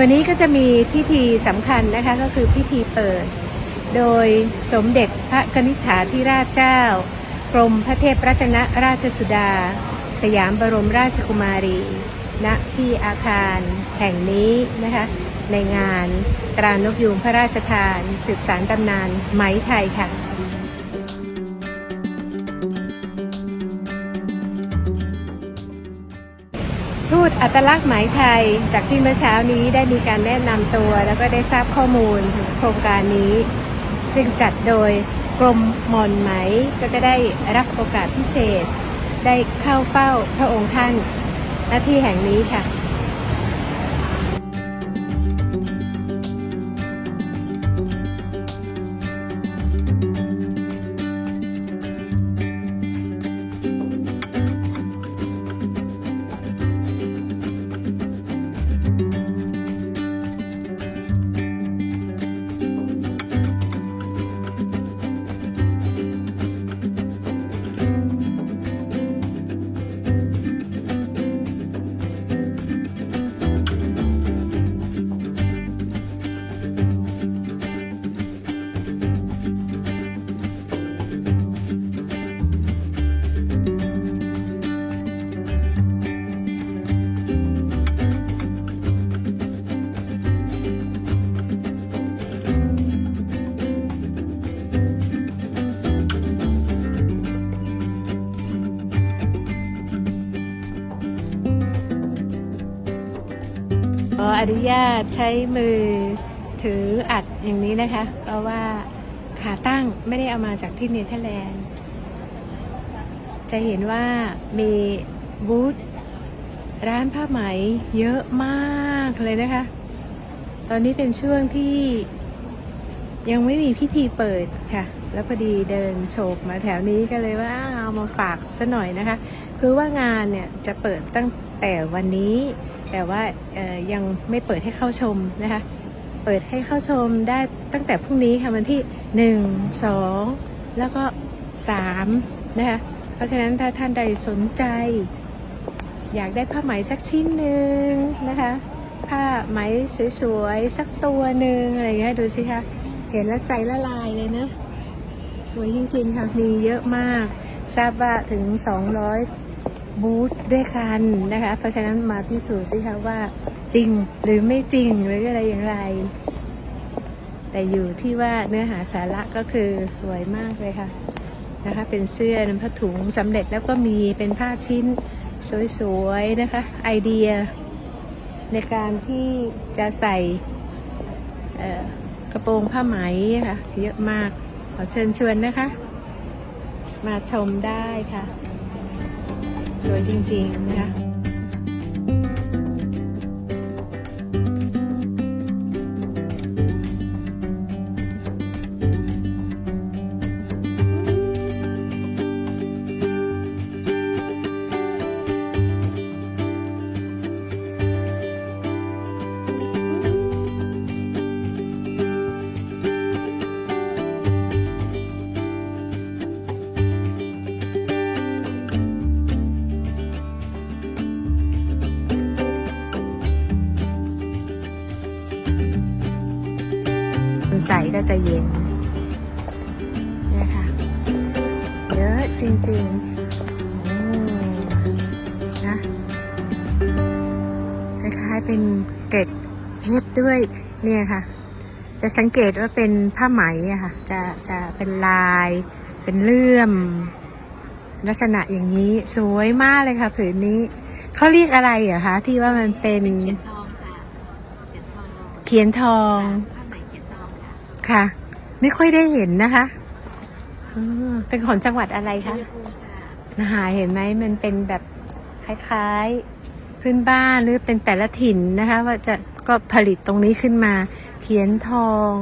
วันนี้ก็จะมีพิธีสำคัญนะคะก็คือพิธีเปิด โดยสมเด็จพระกนิษฐาธิราชเจ้ากรมพระเทพรัตนราชสุดา สยามบรมราชกุมารี ณที่อาคารแห่งนี้นะคะในงานตรานกยูงพระราชทาน สืบสารตำนานไหมไทยค่ะ ทูตอัตลักษณ์หมายไทย จากที่เมื่อเช้านี้ได้มีการแนะนำตัว แล้วก็ได้ทราบข้อมูลถึงโครงการนี้ ซึ่งจัดโดยกรมหมอนไหมก็จะได้รับโอกาสพิเศษ ได้เข้าเฝ้าพระองค์ท่านหน้าที่แห่งนี้ค่ะ ออนุญาตใช้มือถืออัดอย่างนี้นะคะ เพราะว่าขาตั้งไม่ได้เอามาจากที่เนเธอร์แลนด์ จะเห็นว่ามีบูธร้านผ้าไหมเยอะมากเลยนะคะ ตอนนี้เป็นช่วงที่ยังไม่มีพิธีเปิดค่ะ แล้วพอดีเดินโฉบมาแถวนี้ก็เลยว่าเอามาฝากซะหน่อยนะคะ คือว่างานเนี่ยจะเปิดตั้งแต่วันนี้ แต่ว่ายังไม่เปิดให้เข้าชมนะคะ เปิดให้เข้าชมได้ตั้งแต่พรุ่งนี้ค่ะวันที่ 1 2 แล้วก็ 3 นะคะ เพราะฉะนั้นถ้าท่านใดสนใจ อยากได้ผ้าไหมสักชิ้นหนึ่งนะคะ ผ้าไหมสวยๆ สักตัวหนึ่งอะไรอย่างเงี้ยดูสิคะ เห็นแล้วใจละลายเลยนะ สวยจริงๆค่ะ มีเยอะมาก ทราบว่าถึง 200 บูธด้วยกันนะคะ เพราะฉะนั้นมาพิสูจน์สิคะว่าจริงหรือไม่จริงหรืออะไรอย่างไร แต่อยู่ที่ว่าเนื้อหาสาระก็คือสวยมากเลยค่ะนะคะ เป็นเสื้อเป็นผ้าถุงสำเร็จแล้วก็มีเป็นผ้าชิ้นสวยๆนะคะ ไอเดีย ในการที่จะใส่กระโปรงผ้าไหมค่ะ เยอะมากขอเชิญชวนนะคะ มาชมได้ค่ะ สวยจริงๆนะคะ จะเย็นเนี่ยค่ะ เยอะจริงๆอืมนะคล้ายๆเป็นเกล็ดเพชรด้วยเนี่ยค่ะ จะสังเกตว่าเป็นผ้าไหมอะค่ะ จะจะเป็นลาย เป็นเลื่อม ลักษณะอย่างนี้สวยมากเลยค่ะผืนนี้เขาเรียกอะไรอะคะที่ว่ามันเป็นเขียนทองค่ะเขียนทองเขียนทองผ้าไหมเขียนทอง ค่ะค่ะ ไม่ค่อยได้เห็นนะคะอืมเป็นของจังหวัดอะไรชัคะยภูมิค่ะนะคะเห็นไหมมันเป็นแบบคล้ายๆพื้นบ้านหรือเป็นแต่ละถิ่นนะคะ ว่าจะก็ผลิตตรงนี้ขึ้นมา เขียนทอง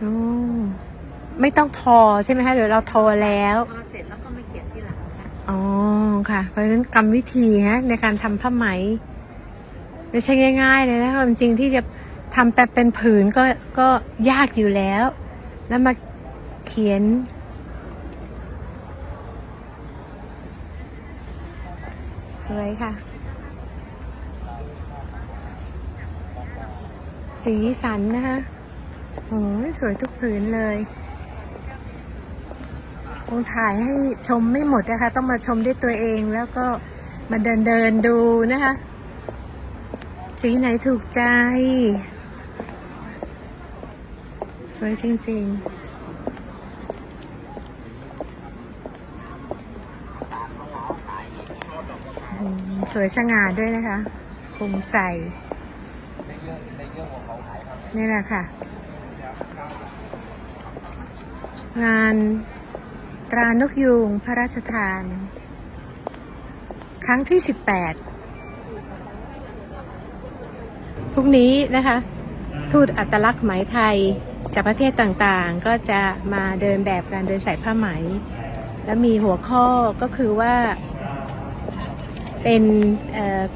อมไม่ต้องทอใช่ไหมคะเดี๋ยวเราทอแล้วพอเสร็จแล้วก็มาเขียนที่หลังค่ะอ๋อค่ะ เพราะฉะนั้นกรรมวิธีฮะในการทำผ้าไหมไม่ใช่ง่าย ๆ เลยนะความจริงที่จะ ทำแบบเป็นผืนก็ก็ยากอยู่แล้ว แล้วมาเขียน สวยค่ะ สีสันนะคะโอ้ยสวยทุกผืนเลยคงถ่ายให้ชมไม่หมดนะคะ ต้องมาชมด้วยตัวเองแล้วก็มาเดินเดินดูนะคะ สีไหนถูกใจ สวยจริงๆสวยสง่าด้วยนะคะคลุมใส่นี่แหละค่ะ งานตรานกยูงพระราชทาน ครั้งที่ 18 พรุ่งนี้นะคะ ทูตอัตลักษณ์ไหมไทย จากประเทศต่างๆก็จะมาเดินแบบการเดินสายผ้าไหม และมีหัวข้อก็คือว่า เป็น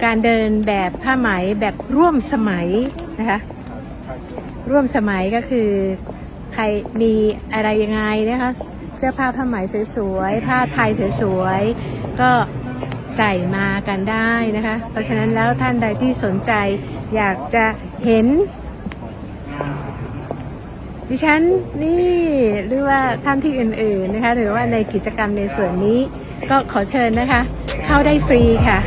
การเดินแบบผ้าไหมแบบร่วมสมัยนะคะร่วมสมัยก็คือใครมีอะไรยังไงนะคะเสื้อผ้าผ้าไหมสวยๆผ้าไทยสวยๆก็ใส่มากันได้นะคะ เพราะฉะนั้นแล้วท่านใดที่สนใจอยากจะเห็น ดิฉันนี่หรือว่าท่านที่อื่นๆนะคะ หรือว่าในกิจกรรมในส่วนนี้ก็ขอเชิญนะคะ เข้าได้ฟรีค่ะ